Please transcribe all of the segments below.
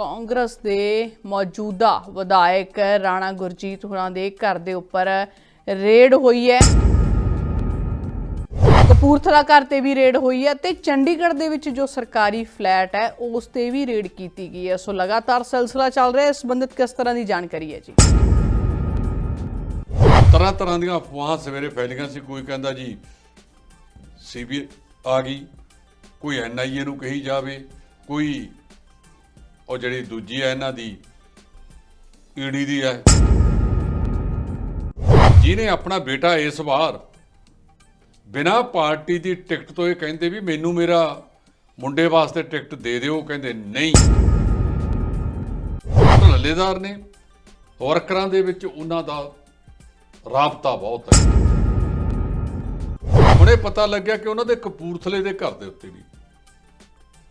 ਕਾਂਗਰਸ ਦੇ ਮੌਜੂਦਾ ਵਿਧਾਇਕ ਰਾਣਾ ਗੁਰਜੀਤ ਹੋਰਾਂ ਦੇ ਘਰ ਦੇ ਉੱਪਰ ਰੇਡ ਹੋਈ ਹੈ। ਕਪੂਰਥਲਾ ਘਰ ਤੇ ਵੀ ਰੇਡ ਹੋਈ ਹੈ ਤੇ ਚੰਡੀਗੜ੍ਹ ਦੇ ਵਿੱਚ ਜੋ ਸਰਕਾਰੀ ਫਲੈਟ ਹੈ, ਉਸ ਤੇ ਵੀ ਰੇਡ ਕੀਤੀ ਗਈ ਹੈ। ਸੋ ਲਗਾਤਾਰ ਸਿਲਸਿਲਾ ਚੱਲ ਰਿਹਾ ਹੈ, ਇਸ ਸੰਬੰਧਿਤ ਕਿਸ ਤਰ੍ਹਾਂ ਦੀ ਜਾਣਕਾਰੀ ਹੈ ਜੀ? ਤਰ੍ਹਾਂ ਤਰ੍ਹਾਂ ਦੀਆਂ ਅਫਵਾਹਾਂ ਸਵੇਰੇ ਫੈਲੀਆਂ ਸੀ, ਕੋਈ ਕਹਿੰਦਾ ਜੀ ਸੀਬੀ ਆ ਗਈ, ਕੋਈ ਐਨਆਈਏ ਨੂੰ ਕਹੀ ਜਾਵੇ, ਕੋਈ ਉਹ ਜਿਹੜੀ ਦੂਜੀ ਹੈ ਇਹਨਾਂ ਦੀ ਈਡੀ ਦੀ ਹੈ ਜਿਹਨੇ ਆਪਣਾ ਬੇਟਾ ਇਸ ਵਾਰ ਬਿਨਾ ਪਾਰਟੀ ਦੀ ਟਿਕਟ ਤੋਂ ਇਹ ਕਹਿੰਦੇ ਵੀ ਮੈਨੂੰ ਮੇਰਾ ਮੁੰਡੇ ਵਾਸਤੇ ਟਿਕਟ ਦੇ ਦਿਓ ਕਹਿੰਦੇ ਨਹੀਂ। ਲੱਲੇਦਾਰ ਨੇ। ਵਰਕਰਾਂ ਦੇ ਵਿੱਚ ਉਹਨਾਂ ਦਾ ਰਾਬਤਾ ਬਹੁਤ ਹੈ। ਹੁਣੇ ਪਤਾ ਲੱਗਿਆ ਕਿ ਉਹਨਾਂ ਦੇ ਕਪੂਰਥਲੇ ਦੇ ਘਰ ਦੇ ਉੱਤੇ ਵੀ,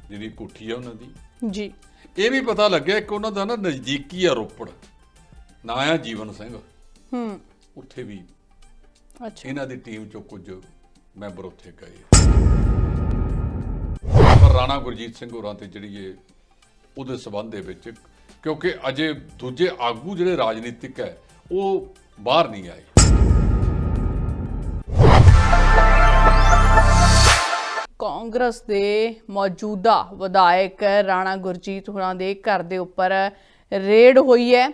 ਜਿਹੜੀ ਕੋਠੀ ਹੈ ਉਹਨਾਂ ਦੀ। ਜੀ। ਇਹ ਵੀ ਪਤਾ ਲੱਗਿਆ ਕਿ ਉਹਨਾਂ ਦਾ ਨਾ ਨਜ਼ਦੀਕੀ ਆ ਰੋਪੜ। ਨਾਂ ਆ ਜੀਵਨ ਸਿੰਘ। ਹੂੰ। ਉੱਥੇ ਵੀ ਅੱਛਾ। ਇਹਨਾਂ ਦੀ ਟੀਮ ਚੋਂ ਕੁਝ ਮੈਂਬਰ ਉੱਥੇ ਗਏ। ਪਰ ਰਾਣਾ ਗੁਰਜੀਤ ਸਿੰਘ ਹੋਰਾਂ ਤੇ ਜਿਹੜੀ ਇਹ ਉਹਦੇ ਸਬੰਧ ਦੇ ਵਿੱਚ ਕਿਉਂਕਿ ਅਜੇ ਦੂਜੇ ਆਗੂ ਜਿਹੜੇ ਰਾਜਨੀਤਿਕ ਹੈ ਉਹ ਬਾਹਰ ਨਹੀਂ ਆਏ। ਕਾਂਗਰਸ ਦੇ ਮੌਜੂਦਾ ਵਿਧਾਇਕ ਰਾਣਾ ਗੁਰਜੀਤ ਹੋਰਾਂ ਦੇ ਘਰ ਦੇ ਉੱਪਰ ਰੇਡ ਹੋਈ ਹੈ।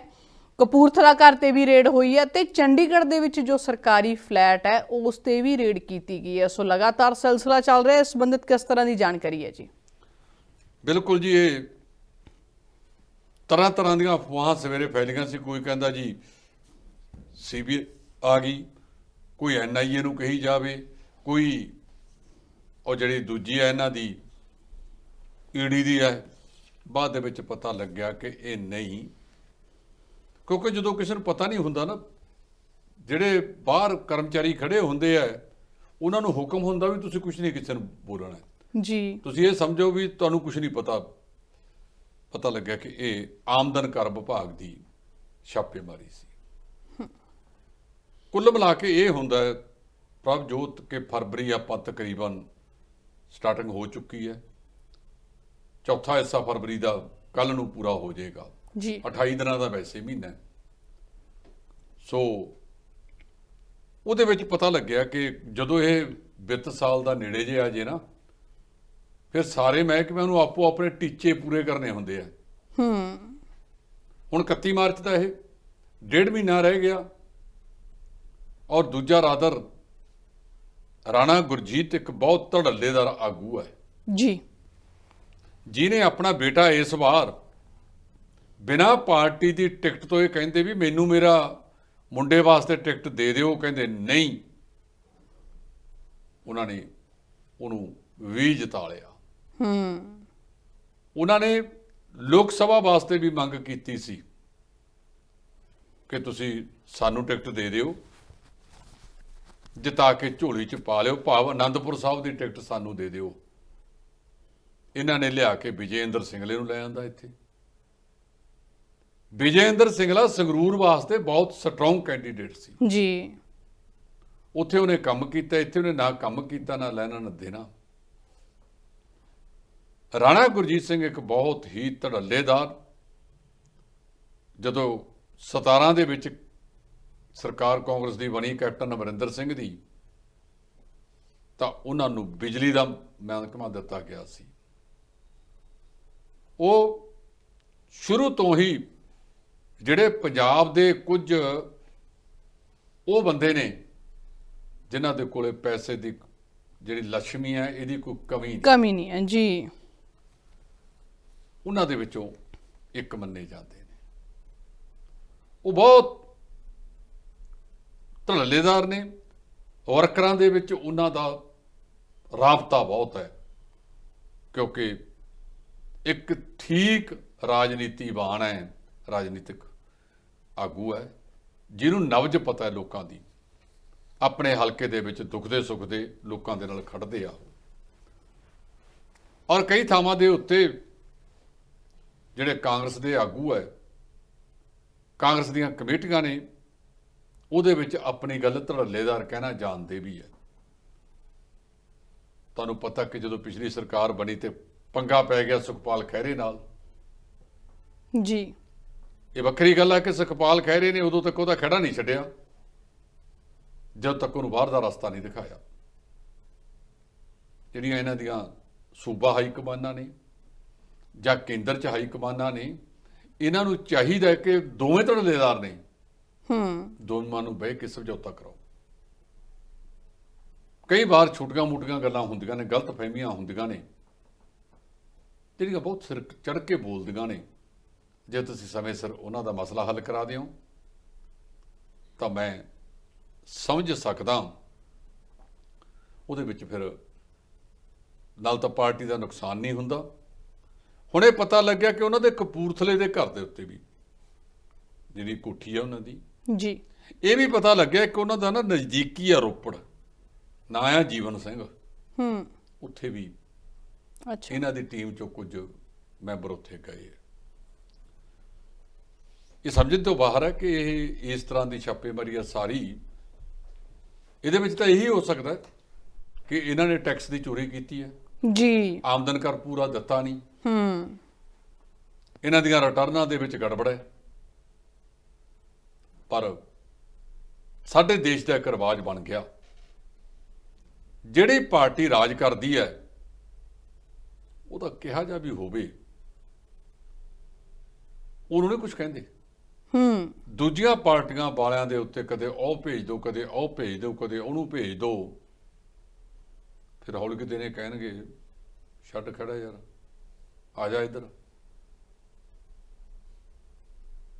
ਕਪੂਰਥਲਾ ਘਰ ਤੇ ਵੀ ਰੇਡ ਹੋਈ ਹੈ ਤੇ ਚੰਡੀਗੜ੍ਹ ਦੇ ਵਿੱਚ ਜੋ ਸਰਕਾਰੀ ਫਲੈਟ ਹੈ, ਉਸ ਤੇ ਵੀ ਰੇਡ ਕੀਤੀ ਗਈ ਹੈ। ਸੋ ਲਗਾਤਾਰ ਸਿਲਸਿਲਾ ਚੱਲ ਰਿਹਾ ਹੈ, ਇਸ ਸੰਬੰਧਿਤ ਕਿਸ ਤਰ੍ਹਾਂ ਦੀ ਜਾਣਕਾਰੀ ਹੈ ਜੀ? ਬਿਲਕੁਲ ਜੀ, ਇਹ ਤਰ੍ਹਾਂ ਤਰ੍ਹਾਂ ਦੀਆਂ ਅਫਵਾਹਾਂ ਸਵੇਰੇ ਫੈਲੀਆਂ ਸੀ। ਕੋਈ ਕਹਿੰਦਾ ਜੀ ਸੀਬੀ ਆ ਗਈ, ਕੋਈ ਐਨਆਈਏ ਨੂੰ ਕਹੀ ਜਾਵੇ, ਕੋਈ ਉਹ ਜਿਹੜੀ ਦੂਜੀ ਹੈ ਇਹਨਾਂ ਦੀ ਈਡੀ ਦੀ ਹੈ ਬਾਅਦ ਦੇ ਵਿੱਚ ਪਤਾ ਲੱਗਿਆ ਕਿ ਇਹ ਨਹੀਂ। ਕਿਉਂਕਿ ਜਦੋਂ ਕਿਸੇ ਨੂੰ ਪਤਾ ਨਹੀਂ ਹੁੰਦਾ ਨਾ ਜਿਹੜੇ ਬਾਹਰ ਕਰਮਚਾਰੀ ਖੜੇ ਹੁੰਦੇ ਆ ਉਹਨਾਂ ਨੂੰ ਹੁਕਮ ਹੁੰਦਾ ਵੀ ਤੁਸੀਂ ਕੁਝ ਨਹੀਂ ਕਿਸੇ ਨੂੰ ਬੋਲਣਾ। ਜੀ। ਤੁਸੀਂ ਇਹ ਸਮਝੋ ਵੀ ਤੁਹਾਨੂੰ ਕੁਝ ਨਹੀਂ ਪਤਾ। ਪਤਾ ਲੱਗਿਆ ਕਿ ਇਹ ਆਮਦਨ ਕਰ ਵਿਭਾਗ ਦੀ ਛਾਪੇਮਾਰੀ ਸੀ। ਕੁੱਲ ਮਿਲਾ ਕੇ ਇਹ ਹੁੰਦਾ ਹੈ ਪ੍ਰਭਜੋਤ ਕਿ ਫਰਵਰੀ ਆਪਾਂ ਤਕਰੀਬਨ ਸਟਾਰਟਿੰਗ ਹੋ ਚੁੱਕੀ ਹੈ। ਚੌਥਾ ਹਿੱਸਾ ਫਰਵਰੀ ਦਾ ਕੱਲ ਨੂੰ ਪੂਰਾ ਹੋ ਜਾਏਗਾ। ਜੀ। 28 ਦਿਨਾਂ ਦਾ ਵੈਸੇ ਮਹੀਨਾ ਹੈ। ਸੋ ਉਹਦੇ ਵਿੱਚ ਪਤਾ ਲੱਗਿਆ ਕਿ ਜਦੋਂ ਇਹ ਵਿੱਤ ਸਾਲ ਦਾ ਨੇੜੇ ਜੇ ਆ ਜੇ ਨਾ ਫਿਰ ਸਾਰੇ ਮਹਿਕਮਿਆਂ ਨੂੰ ਆਪੋ ਆਪਣੇ ਟੀਚੇ ਪੂਰੇ ਕਰਨੇ ਹੁੰਦੇ ਆ। ਹੂੰ। ਹੁਣ 31 ਮਾਰਚ ਦਾ ਇਹ ਡੇਢ ਮਹੀਨਾ ਰਹਿ ਗਿਆ। ਔਰ ਦੂਜਾ ਰਾਦਰ ਰਾਣਾ ਗੁਰਜੀਤ ਇੱਕ ਬਹੁਤ ਧੜੱਲੇਦਾਰ ਆਗੂ ਹੈ। ਜੀ। ਜਿਹਨੇ ਆਪਣਾ ਬੇਟਾ ਇਸ ਵਾਰ ਬਿਨਾ ਪਾਰਟੀ ਦੀ ਟਿਕਟ ਤੋਂ ਇਹ ਕਹਿੰਦੇ ਵੀ ਮੈਨੂੰ ਮੇਰਾ ਮੁੰਡੇ ਵਾਸਤੇ ਟਿਕਟ ਦੇ ਦਿਓ ਕਹਿੰਦੇ ਨਹੀਂ। ਉਹਨਾਂ ਨੇ ਉਹਨੂੰ ਵੀ ਜਿਤਾ ਲਿਆ ਹੂੰ। ਉਹਨਾਂ ਨੇ ਲੋਕ ਸਭਾ ਵਾਸਤੇ ਵੀ ਮੰਗ ਕੀਤੀ ਸੀ ਕਿ ਤੁਸੀਂ ਸਾਨੂੰ ਟਿਕਟ ਦੇ ਦਿਓ। ਜਿਤਾ ਕੇ ਝੋਲੀ ਚ ਪਾ ਲਿਓ। ਭਾਵ ਆਨੰਦਪੁਰ ਸਾਹਿਬ ਦੀ ਟਿਕਟ ਸਾਨੂੰ ਦੇ ਦਿਓ। ਇਹਨਾਂ ਨੇ ਲਿਆ ਕੇ ਵਿਜੇਂਦਰ ਸਿੰਘਲੇ ਨੂੰ ਲੈ ਆਂਦਾ ਇੱਥੇ। ਵਿਜੇਂਦਰ ਸਿੰਘਲਾ ਸੰਗਰੂਰ ਵਾਸਤੇ ਬਹੁਤ ਸਟਰੋਂਗ ਕੈਂਡੀਡੇਟ ਸੀ। ਜੀ। ਉੱਥੇ ਉਹਨੇ ਕੰਮ ਕੀਤਾ ਇੱਥੇ ਉਹਨੇ ਨਾ ਕੰਮ ਕੀਤਾ ਨਾ ਲੈਣਾ ਨਾ ਦੇਣਾ। ਰਾਣਾ ਗੁਰਜੀਤ ਸਿੰਘ ਇੱਕ ਬਹੁਤ ਹੀ ਧੜੱਲੇਦਾਰ ਜਦੋਂ 17 ਦੇ ਵਿੱਚ ਸਰਕਾਰ ਕਾਂਗਰਸ ਦੀ ਬਣੀ ਕੈਪਟਨ ਅਮਰਿੰਦਰ ਸਿੰਘ ਦੀ ਤਾਂ ਉਹਨਾਂ ਨੂੰ ਬਿਜਲੀ ਦਾ ਮਹਿਕਮਾ ਦਿੱਤਾ ਗਿਆ ਸੀ। ਉਹ ਸ਼ੁਰੂ ਤੋਂ ਹੀ ਜਿਹੜੇ ਪੰਜਾਬ ਦੇ ਕੁਝ ਉਹ ਬੰਦੇ ਨੇ ਜਿਨ੍ਹਾਂ ਦੇ ਕੋਲੇ ਪੈਸੇ ਦੀ ਜਿਹੜੀ ਲక్ష్ਮੀ ਹੈ ਇਹਦੀ ਕੋਈ ਕਮੀ ਨਹੀਂ। ਕਮੀ ਨਹੀਂ ਹੈ ਜੀ। ਉਹਨਾਂ ਦੇ ਵਿੱਚੋਂ ਇੱਕ ਮੰਨੇ ਜਾਂਦੇ ਨੇ। ਉਹ ਬਹੁਤ ਧੜੱਲੇਦਾਰ ਨੇ। ਵਰਕਰਾਂ ਦੇ ਵਿੱਚ ਉਹਨਾਂ ਦਾ ਰਾਬਤਾ ਬਹੁਤ ਹੈ, ਕਿਉਂਕਿ ਇੱਕ ਠੀਕ ਰਾਜਨੀਤੀਵਾਨ ਹੈ, ਰਾਜਨੀਤਿਕ ਆਗੂ ਹੈ, ਜਿਹਨੂੰ ਨਵਜ ਪਤਾ ਹੈ ਲੋਕਾਂ ਦੀ। ਆਪਣੇ ਹਲਕੇ ਦੇ ਵਿੱਚ ਦੁਖਦੇ ਸੁਖਦੇ ਲੋਕਾਂ ਦੇ ਨਾਲ ਖੜਦੇ ਆ। ਔਰ ਕਈ ਥਾਵਾਂ ਦੇ ਉੱਤੇ ਜਿਹੜੇ ਕਾਂਗਰਸ ਦੇ ਆਗੂ ਹੈ, ਕਾਂਗਰਸ ਦੀਆਂ ਕਮੇਟੀਆਂ ਨੇ ਉਹਦੇ ਵਿੱਚ ਆਪਣੀ ਗੱਲ ਧੜੱਲੇਦਾਰ ਕਹਿਣਾ ਜਾਣਦੇ ਵੀ ਹੈ। ਤੁਹਾਨੂੰ ਪਤਾ ਕਿ ਜਦੋਂ ਪਿਛਲੀ ਸਰਕਾਰ ਬਣੀ ਤੇ ਪੰਗਾ ਪੈ ਗਿਆ ਸੁਖਪਾਲ ਖਹਿਰੇ ਨਾਲ। ਜੀ। ਇਹ ਵੱਖਰੀ ਗੱਲ ਹੈ ਕਿ ਸੁਖਪਾਲ ਕਹਿ ਰਹੇ ਨੇ ਉਦੋਂ ਤੱਕ ਉਹਦਾ ਖੜਾ ਨਹੀਂ ਛੱਡਿਆ ਜਦ ਤੱਕ ਉਹਨੂੰ ਬਾਹਰ ਦਾ ਰਸਤਾ ਨਹੀਂ ਦਿਖਾਇਆ। ਜਿਹੜੀਆਂ ਇਹਨਾਂ ਦੀਆਂ ਸੂਬਾ ਹਾਈ ਕਮਾਨਾਂ ਨੇ ਜਾਂ ਕੇਂਦਰ ਚ ਹਾਈ ਕਮਾਨਾਂ ਨੇ ਇਹਨਾਂ ਨੂੰ ਚਾਹੀਦਾ ਕਿ ਦੋਵੇਂ ਧੜੇਦਾਰ ਨੇ ਹੂੰ। ਦੋਵਾਂ ਨੂੰ ਬਹਿ ਕੇ ਸਮਝੌਤਾ ਕਰਾਓ। ਕਈ ਵਾਰ ਛੋਟੀਆਂ ਮੋਟੀਆਂ ਗੱਲਾਂ ਹੁੰਦੀਆਂ ਨੇ, ਗਲਤ ਫਹਿਮੀਆਂ ਹੁੰਦੀਆਂ ਨੇ, ਜਿਹੜੀਆਂ ਬਹੁਤ ਸਿਰ ਚੜ ਕੇ ਬੋਲਦੀਆਂ ਨੇ। ਜੇ ਤੁਸੀਂ ਸਮੇਂ ਸਿਰ ਉਹਨਾਂ ਦਾ ਮਸਲਾ ਹੱਲ ਕਰਾ ਦਿਓ, ਤਾਂ ਮੈਂ ਸਮਝ ਸਕਦਾ ਉਹਦੇ ਵਿੱਚ ਫਿਰ ਨਾਲ ਤਾਂ ਪਾਰਟੀ ਦਾ ਨੁਕਸਾਨ ਨਹੀਂ ਹੁੰਦਾ। ਹੁਣ ਇਹ ਪਤਾ ਲੱਗਿਆ ਕਿ ਉਹਨਾਂ ਦੇ ਕਪੂਰਥਲੇ ਦੇ ਘਰ ਦੇ ਉੱਤੇ ਵੀ ਜਿਹੜੀ ਕੋਠੀ ਆ ਉਹਨਾਂ ਦੀ ਜੀ। ਇਹ ਵੀ ਪਤਾ ਲੱਗਿਆ ਕਿ ਉਹਨਾਂ ਦਾ ਨਾ ਨਜ਼ਦੀਕੀ ਆ ਰੋਪੜ। ਨਾਂ ਆ ਜੀਵਨ ਸਿੰਘ। ਹੂੰ। ਉੱਥੇ ਵੀ ਅੱਛਾ। ਇਹਨਾਂ ਦੀ ਟੀਮ ਚੋਂ ਕੁਝ ਮੈਂਬਰ ਉੱਥੇ ਗਏ ਇਹ ਸਮਝਣ ਤੋਂ ਬਾਹਰ ਹੈ ਕਿ ਇਹ ਇਸ ਤਰ੍ਹਾਂ ਦੀ ਛਾਪੇਮਾਰੀ ਆ ਸਾਰੀ। ਇਹਦੇ ਵਿੱਚ ਤਾਂ ਇਹੀ ਹੋ ਸਕਦਾ ਕਿ ਇਹਨਾਂ ਨੇ ਟੈਕਸ ਦੀ ਚੋਰੀ ਕੀਤੀ ਹੈ ਜੀ। ਆਮਦਨ ਕਰ ਪੂਰਾ ਦਿੱਤਾ ਨਹੀਂ। ਹੂੰ। ਇਹਨਾਂ ਦੀਆਂ ਰਿਟਰਨਾਂ ਦੇ ਵਿੱਚ ਗੜਬੜ ਹੈ। ਪਰ ਸਾਡੇ ਦੇਸ਼ ਦਾ ਇੱਕ ਰਿਵਾਜ ਬਣ ਗਿਆ। ਜਿਹੜੀ ਪਾਰਟੀ ਰਾਜ ਕਰਦੀ ਹੈ ਉਹਦਾ ਕਿਹਾ ਜਾ ਵੀ ਹੋਵੇ। ਉਹਨੂੰ ਨਹੀਂ ਕੁਝ ਕਹਿੰਦੇ। ਹੂੰ। ਦੂਜੀਆਂ ਪਾਰਟੀਆਂ ਵਾਲਿਆਂ ਦੇ ਉੱਤੇ ਕਦੇ ਉਹ ਭੇਜ ਦਿਓ ਕਦੇ ਉਹ ਭੇਜ ਦਿਓ ਕਦੇ ਉਹਨੂੰ ਭੇਜ ਦਿਓ ਫਿਰ ਹੌਲੀ ਕਿਤੇ ਨੇ ਕਹਿਣਗੇ ਛੱਡ ਖੜਾ ਯਾਰ ਆ ਜਾ ਇੱਧਰ।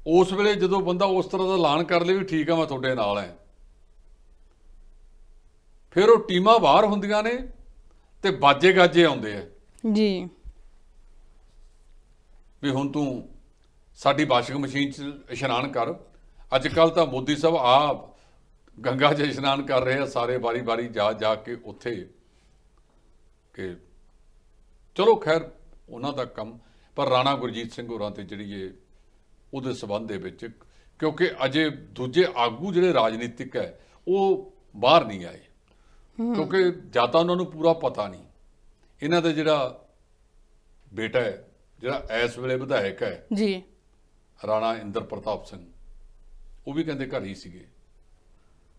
ਉਸ ਵੇਲੇ ਜਦੋਂ ਬੰਦਾ ਉਸ ਤਰ੍ਹਾਂ ਦਾ ਐਲਾਨ ਕਰ ਲੇ ਵੀ ਠੀਕ ਆ ਮੈਂ ਤੁਹਾਡੇ ਨਾਲ ਐ। ਫਿਰ ਉਹ ਟੀਮਾਂ ਬਾਹਰ ਹੁੰਦੀਆਂ ਨੇ ਤੇ ਬਾਜੇ ਗਾਜੇ ਆਉਂਦੇ ਆ। ਜੀ। ਵੀ ਹੁਣ ਤੂੰ ਸਾਡੀ ਵਾਸ਼ਿੰਗ ਮਸ਼ੀਨ 'ਚ ਇਸ਼ਨਾਨ ਕਰ। ਅੱਜ ਕੱਲ ਤਾਂ ਮੋਦੀ ਸਾਹਿਬ ਆਪ ਗੰਗਾ 'ਚ ਇਸ਼ਨਾਨ ਕਰ ਰਹੇ ਆ ਸਾਰੇ ਵਾਰੀ-ਵਾਰੀ ਜਾ ਜਾ ਕੇ ਉੱਥੇ ਕਿ ਚਲੋ ਖੈਰ ਉਹਨਾਂ ਦਾ ਕੰਮ। ਪਰ ਰਾਣਾ ਗੁਰਜੀਤ ਸਿੰਘ ਹੋਰਾਂ ਤੇ ਜਿਹੜੀ ਇਹ ਉਹਦੇ ਸਬੰਧ ਦੇ ਵਿੱਚ ਕਿਉਂਕਿ ਅਜੇ ਦੂਜੇ ਆਗੂ ਜਿਹੜੇ ਰਾਜਨੀਤਿਕ ਹੈ ਉਹ ਬਾਹਰ ਨਹੀਂ ਆਏ। ਕਿਉਂਕਿ ਜਾਂ ਤਾਂ ਉਹਨਾਂ ਨੂੰ ਪੂਰਾ ਪਤਾ ਨਹੀਂ। ਇਹਨਾਂ ਦਾ ਜਿਹੜਾ ਬੇਟਾ ਹੈ ਜਿਹੜਾ ਇਸ ਵੇਲੇ ਵਿਧਾਇਕ ਹੈ ਜੀ। ਰਾਣਾ ਇੰਦਰ ਪ੍ਰਤਾਪ ਸਿੰਘ ਉਹ ਵੀ ਕਹਿੰਦੇ ਘਰ ਹੀ ਸੀਗੇ।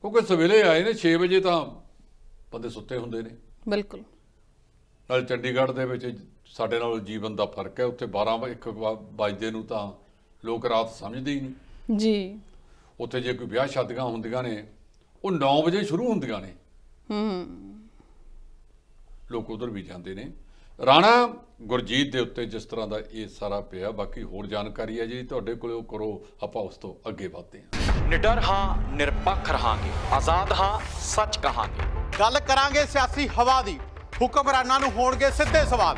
ਕਿਉਂਕਿ ਸਵੇਲੇ ਆਏ ਨੇ 6 ਵਜੇ ਤਾਂ ਬੰਦੇ ਸੁੱਤੇ ਹੁੰਦੇ ਨੇ। ਬਿਲਕੁਲ। ਨਾਲ ਚੰਡੀਗੜ੍ਹ ਦੇ ਵਿੱਚ ਸਾਡੇ ਨਾਲ ਜੀਵਨ ਦਾ ਫ਼ਰਕ ਹੈ ਉੱਥੇ 12 ਵ- ਇੱਕ ਵ- ਵੱਜਦੇ ਨੂੰ ਤਾਂ ਲੋਕ ਰਾਤ ਸਮਝਦੇ ਹੀ ਨਹੀਂ। ਜੀ। ਉੱਥੇ ਜੇ ਕੋਈ ਵਿਆਹ ਸ਼ਾਦੀਆਂ ਹੁੰਦੀਆਂ ਨੇ ਉਹ 9 ਵਜੇ ਸ਼ੁਰੂ ਹੁੰਦੀਆਂ ਨੇ। ਹੂੰ। ਲੋਕ ਉਧਰ ਵੀ ਜਾਂਦੇ ਨੇ। ਰਾਣਾ ਗੁਰਜੀਤ ਦੇ ਉੱਤੇ ਜਿਸ ਤਰ੍ਹਾਂ ਦਾ ਇਹ ਸਾਰਾ ਪਿਆ ਬਾਕੀ ਹੋਰ ਜਾਣਕਾਰੀ ਹੈ ਜਿਹੜੀ ਤੁਹਾਡੇ ਕੋਲੇ ਉਹ ਕਰੋ ਆਪਾਂ ਉਸ ਤੋਂ ਅੱਗੇ ਵਧਦੇ ਹਾਂ। ਨਿਡਰ ਹਾਂ ਨਿਰਪੱਖ ਰਹਾਂਗੇ। ਆਜ਼ਾਦ ਹਾਂ ਸੱਚ ਕਹਾਂਗੇ। ਗੱਲ ਕਰਾਂਗੇ ਸਿਆਸੀ ਹਵਾ ਦੀ। ਹੁਕਮਰਾਨਾਂ ਨੂੰ ਹੋਣਗੇ ਸਿੱਧੇ ਸਵਾਲ।